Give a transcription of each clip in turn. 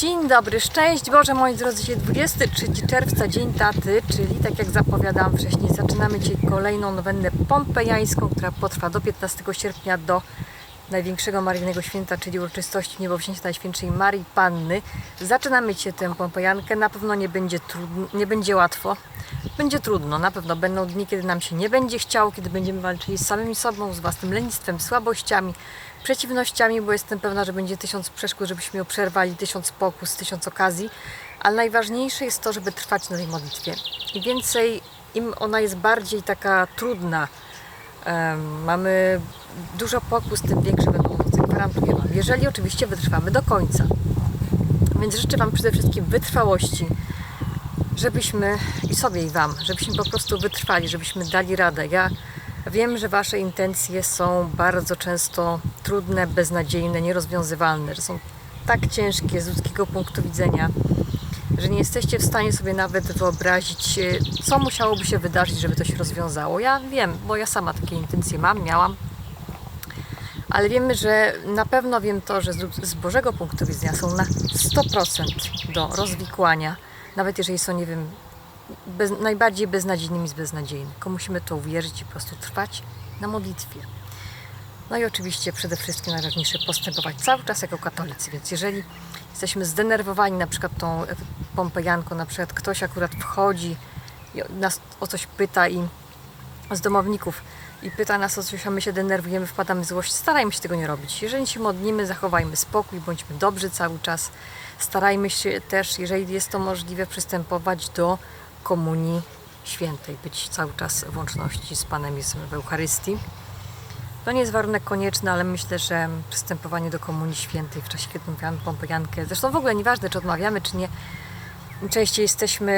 Dzień dobry, szczęść Boże moi drodzy, dzisiaj 23 czerwca, Dzień Taty, czyli tak jak zapowiadałam wcześniej, zaczynamy dzisiaj kolejną nowennę pompejańską, która potrwa do 15 sierpnia, do największego maryjnego święta, czyli uroczystości Niebowzięcia Najświętszej Marii Panny. Zaczynamy dzisiaj tę pompejankę, na pewno nie będzie, trudno, nie będzie łatwo, będzie trudno, na pewno będą dni, kiedy nam się nie będzie chciało, kiedy będziemy walczyli z samymi sobą, z własnym lenistwem, słabościami, przeciwnościami, bo jestem pewna, że będzie tysiąc przeszkód, żebyśmy ją przerwali, tysiąc pokus, tysiąc okazji, ale najważniejsze jest to, żeby trwać na tej modlitwie. I więcej, im ona jest bardziej taka trudna, em, mamy dużo pokus, tym większe będą owoce, gwarantuję Wam. Jeżeli oczywiście wytrwamy do końca. Więc życzę Wam przede wszystkim wytrwałości, żebyśmy i sobie i Wam, żebyśmy po prostu wytrwali, żebyśmy dali radę. Ja wiem, że Wasze intencje są bardzo często trudne, beznadziejne, nierozwiązywalne, że są tak ciężkie z ludzkiego punktu widzenia, że nie jesteście w stanie sobie nawet wyobrazić, e, co musiałoby się wydarzyć, żeby to się rozwiązało. Ja wiem, bo ja sama takie intencje mam, miałam. Ale wiemy, że na pewno wiem to, że z, z Bożego punktu widzenia są na 100% do rozwikłania, nawet jeżeli są, nie wiem, bez, najbardziej beznadziejnymi z beznadziejnych. Tylko musimy to uwierzyć i po prostu trwać na modlitwie. No i oczywiście przede wszystkim najważniejsze postępować cały czas jako katolicy, więc jeżeli jesteśmy zdenerwowani na przykład tą pompejanką, na przykład ktoś akurat wchodzi i nas o coś pyta i z domowników i pyta nas o coś, a my się denerwujemy, wpadamy w złość, starajmy się tego nie robić. Jeżeli się modlimy, zachowajmy spokój, bądźmy dobrzy cały czas. Starajmy się też, jeżeli jest to możliwe, przystępować do komunii świętej, być cały czas w łączności z Panem Jezusem w Eucharystii. To nie jest warunek konieczny, ale myślę, że przystępowanie do komunii świętej w czasie, kiedy odmawiamy pompejankę, zresztą w ogóle nieważne, czy odmawiamy, czy nie, częściej jesteśmy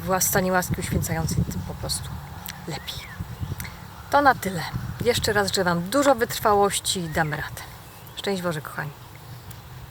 w stanie łaski uświęcającej, tym po prostu lepiej. To na tyle. Jeszcze raz życzę Wam dużo wytrwałości i damy radę. Szczęść Boże, kochani.